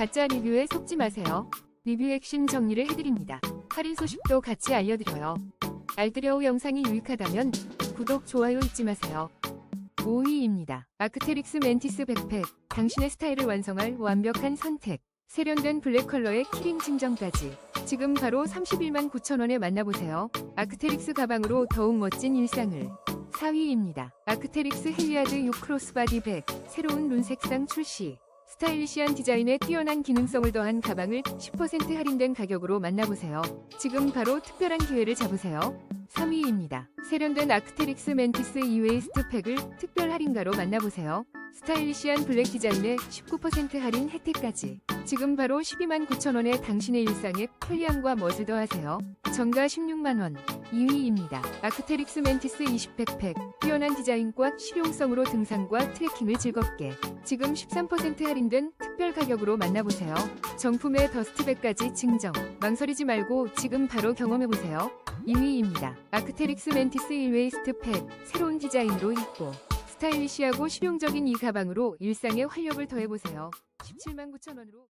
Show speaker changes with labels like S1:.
S1: 가짜 리뷰에 속지 마세요. 리뷰 핵심 정리를 해드립니다. 할인 소식도 같이 알려드려요. 알뜰여우 영상이 유익하다면 구독, 좋아요 잊지 마세요. 5위입니다. 아크테릭스 멘티스 백팩. 당신의 스타일을 완성할 완벽한 선택. 세련된 블랙 컬러의 키링 증정까지. 지금 바로 31만 9천원에 만나보세요. 아크테릭스 가방으로 더욱 멋진 일상을. 4위입니다. 아크테릭스 헬리아드 6 크로스바디 백. 새로운 룬 색상 출시. 스타일리시한 디자인에 뛰어난 기능성을 더한 가방을 10% 할인된 가격으로 만나보세요. 지금 바로 특별한 기회를 잡으세요. 3위입니다. 세련된 아크테릭스 멘티스 이웨이스트 팩을 특별 할인가로 만나보세요. 스타일리시한 블랙 디자인에 19% 할인 혜택까지. 지금 바로 12만 9천원에 당신의 일상에 편리함과 멋을 더하세요. 정가 16만원. 2위입니다. 아크테릭스 멘티스 20팩팩. 뛰어난 디자인과 실용성으로 등산과 트레킹을 즐겁게. 지금 13% 할인된 특별 가격으로 만나보세요. 정품의 더스트백까지 증정. 망설이지 말고 지금 바로 경험해보세요. 2위입니다. 아크테릭스 멘티스 일웨이스트 팩. 새로운 디자인으로 입고. 스타일리시하고 실용적인 이 가방으로 일상에 활력을 더해보세요. 17만 9천 원으로